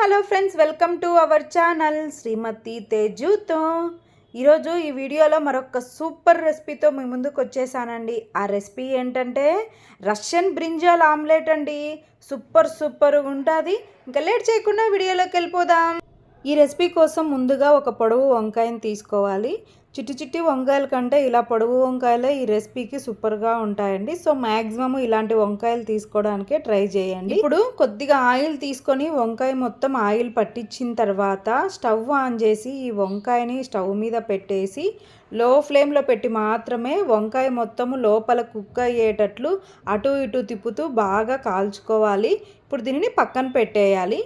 Hello friends welcome to our channel Srimathi తేజుతో. ఈరోజు ఈ వీడియోలో మరొక సూపర్ రెసిపీతో మీ ముందుకు వచ్చేసానండి. ఆ రెసిపీ ఏంటంటే రష్యన్ బ్రింజాల్ ఆమ్లెట్ అండి. సూపర్ సూపర్ ఉంటుంది. ఇంకా లేట్ చేయకుండా వీడియోలోకి వెళ్ళిపోదాం. ఈ రెసిపీ కోసం ముందుగా ఒక పొడవు వంకాయని తీసుకోవాలి. చిట్టి చిట్టి వంకాయల కంటే ఇలా పొడవు వంకాయలే ఈ రెసిపీకి సూపర్గా ఉంటాయండి. సో మ్యాక్సిమం ఇలాంటి వంకాయలు తీసుకోవడానికే ట్రై చేయండి. ఇప్పుడు కొద్దిగా ఆయిల్ తీసుకొని వంకాయ మొత్తం ఆయిల్ పట్టించిన తర్వాత స్టవ్ ఆన్ చేసి ఈ వంకాయని స్టవ్ మీద పెట్టేసి లో ఫ్లేమ్లో పెట్టి మాత్రమే వంకాయ మొత్తము లోపల కుక్ అయ్యేటట్లు అటు ఇటు తిప్పుతూ బాగా కాల్చుకోవాలి. ఇప్పుడు దీనిని పక్కన పెట్టేయాలి.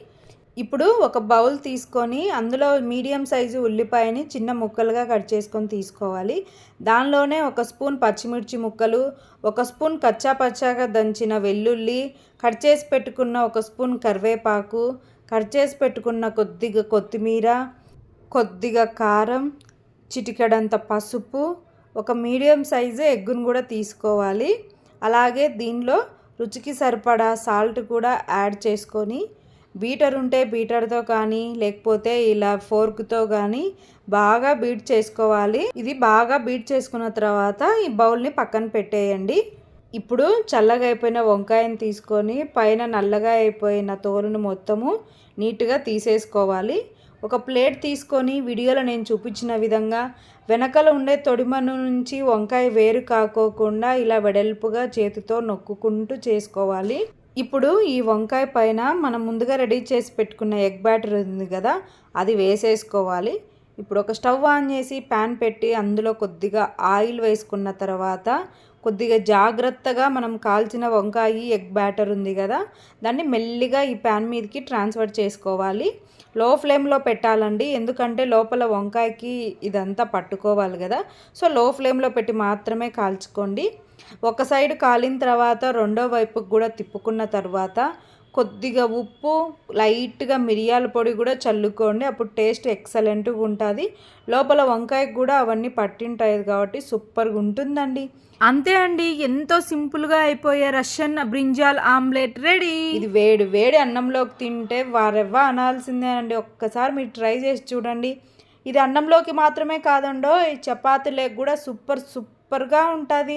ఇప్పుడు ఒక బౌల్ తీసుకొని అందులో మీడియం సైజు ఉల్లిపాయని చిన్న ముక్కలుగా కట్ చేసుకొని తీసుకోవాలి. దానిలోనే ఒక స్పూన్ పచ్చిమిర్చి ముక్కలు ఒక స్పూన్ కచ్చా పచ్చాగా దంచిన వెల్లుల్లి కట్ చేసి పెట్టుకున్న ఒక స్పూన్ కరివేపాకు కట్ చేసి పెట్టుకున్న కొద్దిగా కొత్తిమీర కొద్దిగా కారం చిటికెడంత పసుపు ఒక మీడియం సైజు ఎగ్గును కూడా తీసుకోవాలి. అలాగే దీనిలో రుచికి సరిపడా సాల్ట్ కూడా యాడ్ చేసుకొని బీటర్ ఉంటే బీటర్తో కానీ లేకపోతే ఇలా ఫోర్క్తో కానీ బాగా బీట్ చేసుకోవాలి. ఇది బాగా బీట్ చేసుకున్న తర్వాత ఈ బౌల్ని పక్కన పెట్టేయండి. ఇప్పుడు చల్లగా అయిపోయిన వంకాయని తీసుకొని పైన నల్లగా అయిపోయిన తోలును మొత్తము నీట్గా తీసేసుకోవాలి. ఒక ప్లేట్ తీసుకొని వీడియోలో నేను చూపించిన విధంగా వెనకల ఉండే తొడిమను నుంచి వంకాయ వేరు కాకోకుండా ఇలా వెడల్పుగా చేతితో నొక్కుకుంటూ చేసుకోవాలి. ఇప్పుడు ఈ వంకాయ పైన మనం ముందుగా రెడీ చేసి పెట్టుకున్న ఎగ్ బ్యాటర్ ఉంది కదా అది వేసేసుకోవాలి. ఇప్పుడు ఒక స్టవ్ ఆన్ చేసి ప్యాన్ పెట్టి అందులో కొద్దిగా ఆయిల్ వేసుకున్న తర్వాత కొద్దిగా జాగ్రత్తగా మనం కాల్చిన వంకాయ ఎగ్ బ్యాటర్ ఉంది కదా దాన్ని మెల్లిగా ఈ ప్యాన్ మీదకి ట్రాన్స్ఫర్ చేసుకోవాలి. లో ఫ్లేమ్లో పెట్టాలండి ఎందుకంటే లోపల వంకాయకి ఇదంతా పట్టుకోవాలి కదా. సో లో ఫ్లేమ్లో పెట్టి మాత్రమే కాల్చుకోండి. ఒక సైడ్ కాలిన తర్వాత రెండో వైపుకి కూడా తిప్పుకున్న తర్వాత కొద్దిగా ఉప్పు లైట్గా మిరియాల పొడి కూడా చల్లుకోండి. అప్పుడు టేస్ట్ ఎక్సలెంట్గా ఉంటుంది. లోపల వంకాయకు కూడా అవన్నీ పట్టింటాయి కాబట్టి సూపర్గా ఉంటుందండి. అంతే అండి. ఎంతో సింపుల్గా అయిపోయే రష్యన్ బ్రింజాల్ ఆమ్లెట్ రెడీ. ఇది వేడి వేడి అన్నంలోకి తింటే వారెవ్వ అనాల్సిందే అండి. ఒక్కసారి మీరు ట్రై చేసి చూడండి. ఇది అన్నంలోకి మాత్రమే కాదండో ఈ చపాతీలకు కూడా సూపర్ సూపర్గా ఉంటుంది.